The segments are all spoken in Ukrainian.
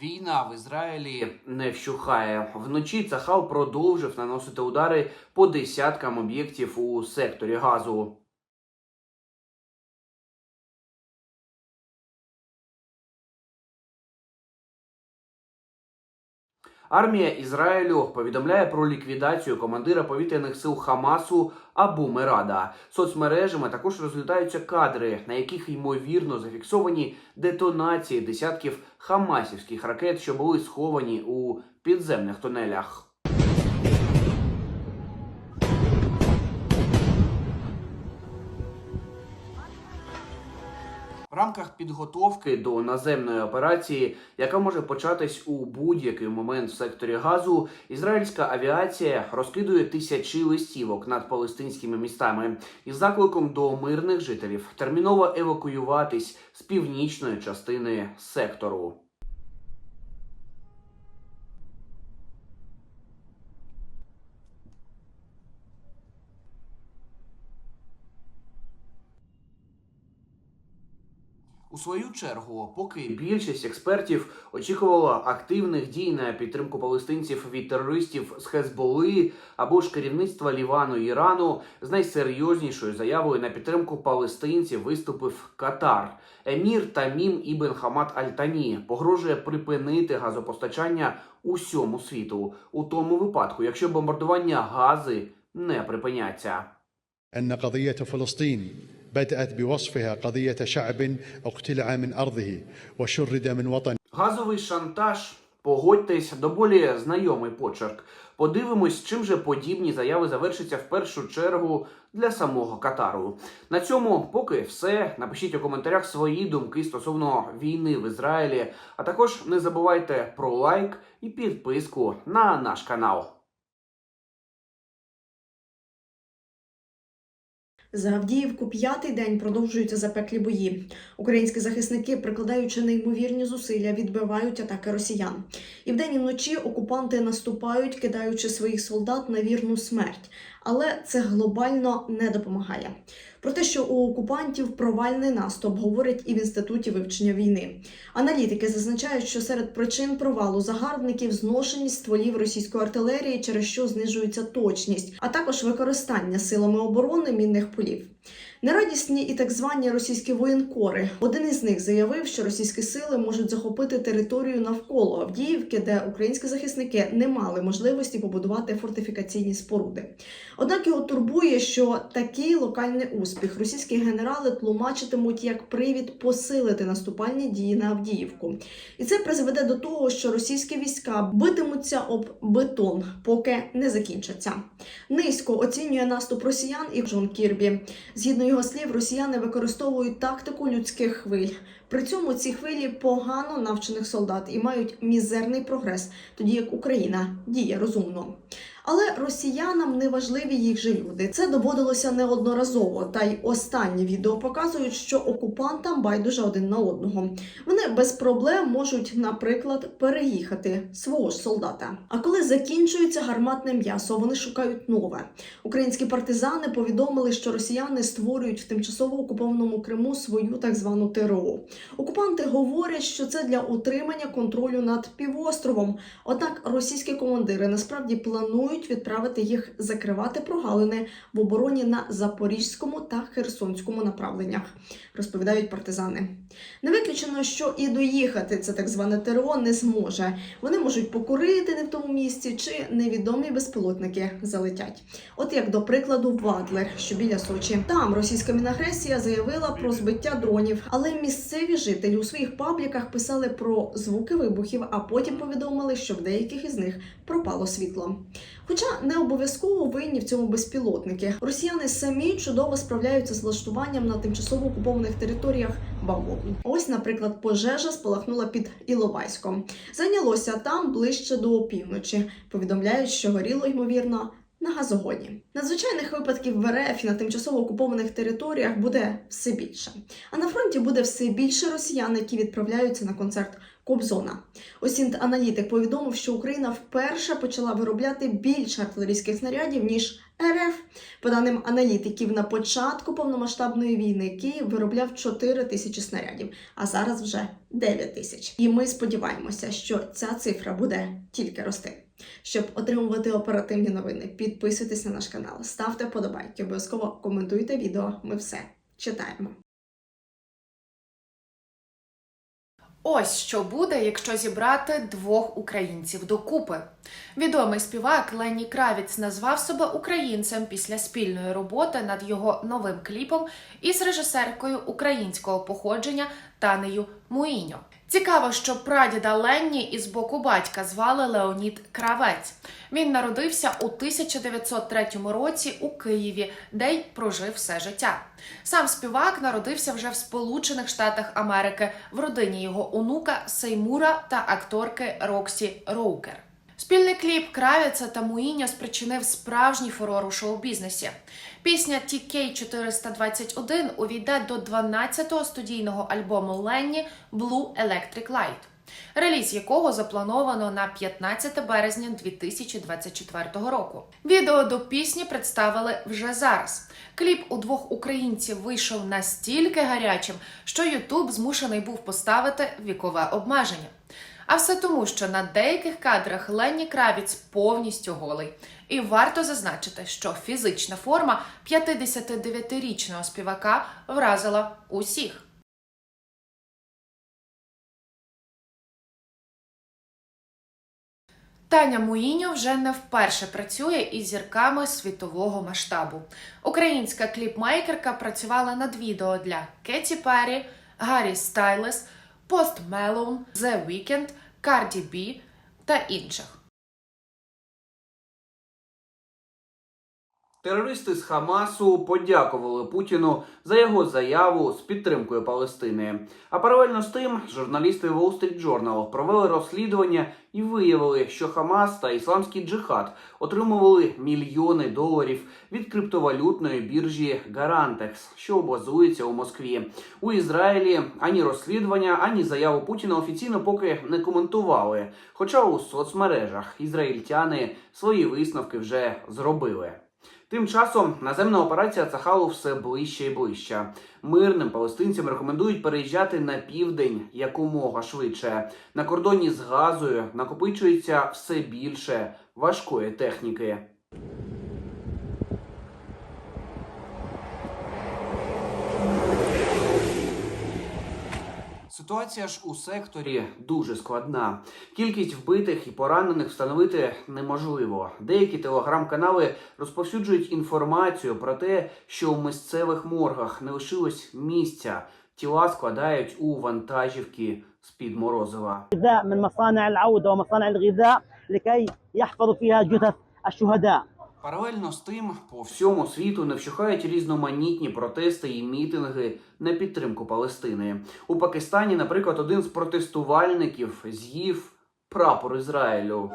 Війна в Ізраїлі не вщухає. Вночі Цахал продовжив наносити удари по десяткам об'єктів у секторі газу. Армія Ізраїлю повідомляє про ліквідацію командира повітряних сил Хамасу Абу Мерада. Соцмережами також розглядаються кадри, на яких ймовірно зафіксовані детонації десятків хамасівських ракет, що були сховані у підземних тунелях. Рамках підготовки до наземної операції, яка може початись у будь-який момент в секторі газу, ізраїльська авіація розкидує тисячі листівок над палестинськими містами із закликом до мирних жителів терміново евакуюватись з північної частини сектору. У свою чергу, поки більшість експертів очікувала активних дій на підтримку палестинців від терористів з Хезболи або ж керівництва Лівану і Ірану, з найсерйознішою заявою на підтримку палестинців виступив Катар. Емір Тамім Ібн Хамад Аль-Тані погрожує припинити газопостачання усьому світу у тому випадку, якщо бомбардування гази не припиняться. أن قضية فلسطين بدأت بوصفها قضية شعب اقتلع من أرضه وشرد من وطنه Газовий шантаж. Погодьтесь, доволі знайомий почерк. Подивимось, чим же подібні заяви завершаться в першу чергу для самого Катару. На цьому поки все. Напишіть у коментарях свої думки стосовно війни в Ізраїлі. А також не забувайте про лайк і підписку на наш канал. За Авдіївку п'ятий день продовжуються запеклі бої. Українські захисники, прикладаючи неймовірні зусилля, відбивають атаки росіян. І вдень і вночі окупанти наступають, кидаючи своїх солдат на вірну смерть. Але це глобально не допомагає. Про те, що у окупантів провальний наступ, говорять і в інституті вивчення війни. Аналітики зазначають, що серед причин провалу загарбників зношеність стволів російської артилерії, через що знижується точність, а також використання силами оборони мінних полів. Нерадісні і так звані російські воєнкори. Один із них заявив, що російські сили можуть захопити територію навколо Авдіївки, де українські захисники не мали можливості побудувати фортифікаційні споруди. Однак його турбує, що такий локальний успіх російські генерали тлумачитимуть як привід посилити наступальні дії на Авдіївку. І це призведе до того, що російські війська битимуться об бетон, поки не закінчаться. Низько оцінює наступ росіян і Джон Кірбі. Згідно його слів, росіяни використовують тактику людських хвиль. При цьому ці хвилі погано навчених солдат і мають мізерний прогрес, тоді як Україна діє розумно. Але росіянам не важливі їх же люди. Це доводилося неодноразово. Та й останні відео показують, що окупантам байдуже один на одного. Вони без проблем можуть, наприклад, переїхати свого ж солдата. А коли закінчується гарматне м'ясо, вони шукають нове. Українські партизани повідомили, що росіяни створюють в тимчасово окупованому Криму свою так звану ТРО. Окупанти говорять, що це для утримання контролю над півостровом. Однак російські командири насправді планують відправити їх закривати прогалини в обороні на запорізькому та херсонському направленнях, розповідають партизани. Не виключено, що і доїхати це так зване ТРО не зможе. Вони можуть покурити не в тому місці, чи невідомі безпілотники залетять. От як до прикладу, Вадлер, що біля Сочі. Там російська мінагресія заявила про збиття дронів, але місцеві жителі у своїх пабліках писали про звуки вибухів, а потім повідомили, що в деяких із них пропало світло. Хоча не обов'язково винні в цьому безпілотники. Росіяни самі чудово справляються з влаштуванням на тимчасово окупованих територіях бавовни. Ось, наприклад, пожежа спалахнула під Іловайськом. Зайнялося там ближче до опівночі. Повідомляють, що горіло ймовірно на газогоні. Надзвичайних випадків в РФ і на тимчасово окупованих територіях буде все більше. А на фронті буде все більше росіян, які відправляються на концерт Кобзона. Осінт аналітик повідомив, що Україна вперше почала виробляти більше артилерійських снарядів ніж РФ. По даним аналітиків, на початку повномасштабної війни Київ виробляв 4 тисячі снарядів, а зараз вже 9 тисяч. І ми сподіваємося, що ця цифра буде тільки рости. Щоб отримувати оперативні новини, підписуйтесь на наш канал, ставте вподобайки, обов'язково коментуйте відео. Ми все читаємо. Ось що буде, якщо зібрати двох українців докупи. Відомий співак Ленні Кравіц назвав себе українцем після спільної роботи над його новим кліпом із режисеркою українського походження Танею Муїньо. Цікаво, що прадіда Ленні із боку батька звали Леонід Кравець. Він народився у 1903 році у Києві, де й прожив все життя. Сам співак народився вже в Сполучених Штатах Америки в родині його онука Сеймура та акторки Роксі Роукер. Спільний кліп Кравіца та Муїньо спричинив справжній фурор у шоу-бізнесі. Пісня TK421 увійде до 12-го студійного альбому Ленні Blue Electric Light, реліз якого заплановано на 15 березня 2024 року. Відео до пісні представили вже зараз. Кліп у двох українців вийшов настільки гарячим, що Ютуб змушений був поставити вікове обмеження. А все тому, що на деяких кадрах Ленні Кравіц повністю голий. І варто зазначити, що фізична форма 59-річного співака вразила усіх. Таня Муїньо вже не вперше працює із зірками світового масштабу. Українська кліпмейкерка працювала над відео для Кеті Перрі, Гаррі Стайлес, Пост Мелоун, The Weeknd, Cardi B та інших. Терористи з Хамасу подякували Путіну за його заяву з підтримкою Палестини. А паралельно з тим, журналісти Wall Street Journal провели розслідування і виявили, що Хамас та ісламський джихад отримували мільйони доларів від криптовалютної біржі Garantex, що базується у Москві. У Ізраїлі ані розслідування, ані заяву Путіна офіційно поки не коментували. Хоча у соцмережах ізраїльтяни свої висновки вже зробили. Тим часом наземна операція Цахалу все ближче і ближче. Мирним палестинцям рекомендують переїжджати на південь якомога швидше. На кордоні з Газою накопичується все більше важкої техніки. Ситуація ж у секторі дуже складна. Кількість вбитих і поранених встановити неможливо. Деякі телеграм-канали розповсюджують інформацію про те, що у місцевих моргах не лишилось місця. Тіла складають у вантажівки з-під морозива. غذاء من مصانع العودة ومصانع الغذاء لكي يحفظوا فيها جثث الشهداء Паралельно з тим, по всьому світу не вщухають різноманітні протести і мітинги на підтримку Палестини. У Пакистані, наприклад, один з протестувальників з'їв прапор Ізраїлю.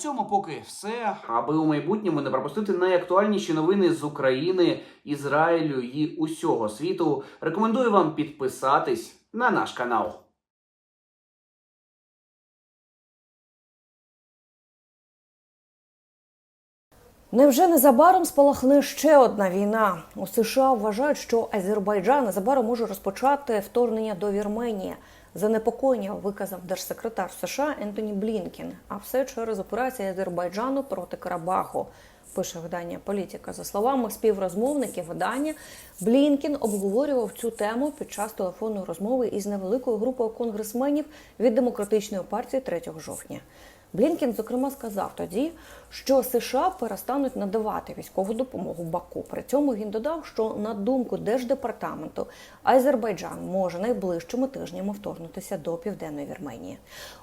Цьому поки все. Аби у майбутньому не пропустити найактуальніші новини з України, Ізраїлю і усього світу, рекомендую вам підписатись на наш канал. Невже незабаром спалахне ще одна війна? У США вважають, що Азербайджан незабаром може розпочати вторгнення до Вірменії. Занепокоєння виказав держсекретар США Ентоні Блінкін. А все через операцію Азербайджану проти Карабаху. Пише видання Політика. За словами співрозмовників видання, Блінкін обговорював цю тему під час телефонної розмови із невеликою групою конгресменів від демократичної партії 3 жовтня. Блінкін, зокрема, сказав тоді, що США перестануть надавати військову допомогу Баку. При цьому він додав, що на думку держдепартаменту Азербайджан може найближчими тижнями вторгнутися до південної Вірменії.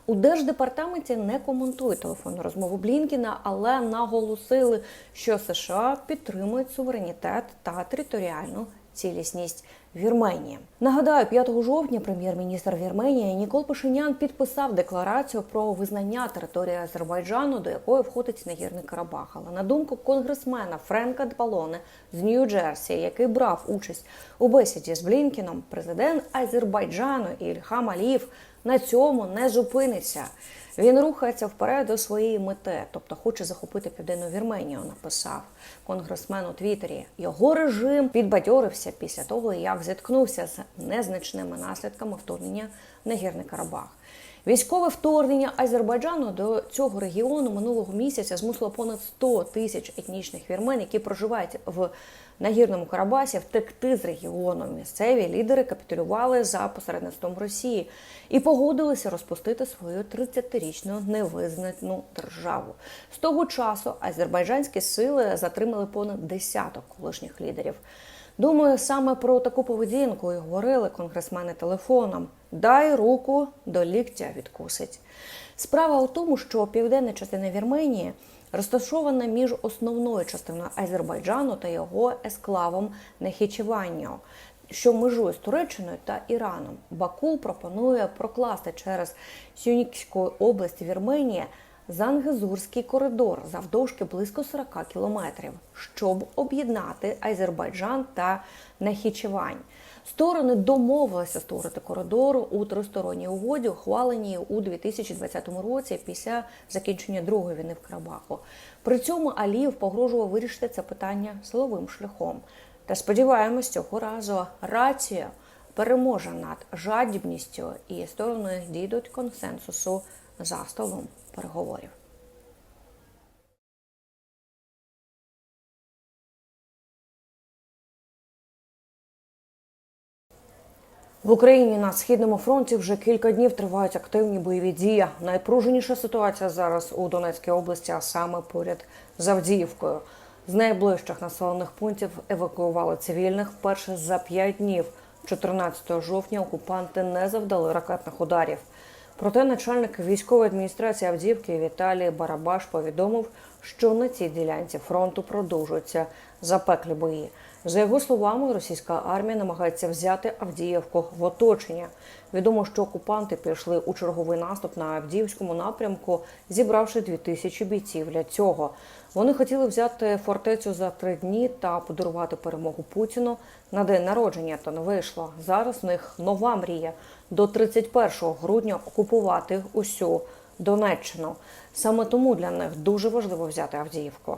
У держдепартаменті не коментують телефонну розмову Блінкіна, але наголосили, що США підтримують суверенітет та територіальну цілісність Вірменії. Нагадаю, 5 жовтня прем'єр-міністр Вірменії Нікол Пашинян підписав декларацію про визнання території Азербайджану, до якої входить Нагірний Карабах. Але на думку конгресмена Френка Дпалоне з Нью-Джерсі, який брав участь у бесіді з Блінкіном, президент Азербайджану Ільхам Алієв на цьому не зупиниться. Він рухається вперед до своєї мети, тобто хоче захопити південну Вірменію. Написав конгресмен у Твіттері. Його режим підбадьорився після того, як зіткнувся з незначними наслідками вторгнення на Гірний Карабах. Військове вторгнення Азербайджану до цього регіону минулого місяця змусило понад 100 тисяч етнічних вірмен, які проживають в Нагірному Карабасі, втекти з регіону. Місцеві лідери капітулювали за посередництвом Росії і погодилися розпустити свою 30-річну невизнану державу. З того часу азербайджанські сили затримали понад десяток колишніх лідерів. Думаю, саме про таку поведінку і говорили конгресмени телефоном. Дай руку до ліктя відкусить. Справа у тому, що південна частина Вірменії розташована між основною частиною Азербайджану та його есклавом Нехічеванню, що межує з Туреччиною та Іраном. Баку пропонує прокласти через Сюнікську область Вірменії Зангезурський коридор завдовжки близько 40 кілометрів, щоб об'єднати Азербайджан та Нахічевань. Сторони домовилися створити коридор у тристоронній угоді, ухваленій у 2020 році після закінчення другої війни в Карабаху. При цьому Алієв погрожував вирішити це питання силовим шляхом. Та сподіваємось, цього разу рація переможе над жадібністю і сторони дійдуть консенсусу за столом переговорів. В Україні на східному фронті вже кілька днів тривають активні бойові дії. Найпруженіша ситуація зараз у Донецькій області, а саме поряд з Авдіївкою. З найближчих населених пунктів евакуювали цивільних вперше за п'ять днів. 14 жовтня окупанти не завдали ракетних ударів. Проте начальник військової адміністрації Авдіївки Віталій Барабаш повідомив, що на цій ділянці фронту продовжуються запеклі бої. За його словами, російська армія намагається взяти Авдіївку в оточення. Відомо, що окупанти пішли у черговий наступ на Авдіївському напрямку, зібравши 2000 бійців для цього. Вони хотіли взяти фортецю за три дні та подарувати перемогу Путіну на день народження. Та не вийшло. Зараз в них нова мрія до 31 грудня окупувати усю Донеччину. Саме тому для них дуже важливо взяти Авдіївку.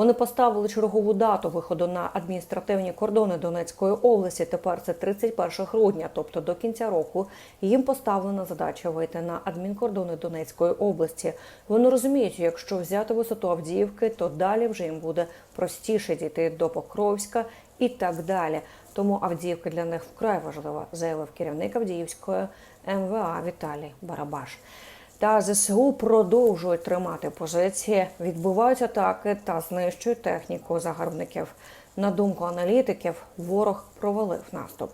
Вони поставили чергову дату виходу на адміністративні кордони Донецької області. Тепер це 31 грудня, тобто до кінця року. Їм поставлена задача вийти на адмінкордони Донецької області. Вони розуміють, якщо взяти висоту Авдіївки, то далі вже їм буде простіше дійти до Покровська і так далі. Тому Авдіївка для них вкрай важлива, заявив керівник Авдіївської МВА Віталій Барабаш. Та ЗСУ продовжують тримати позиції, відбувають атаки та знищують техніку загарбників. На думку аналітиків, ворог провалив наступ.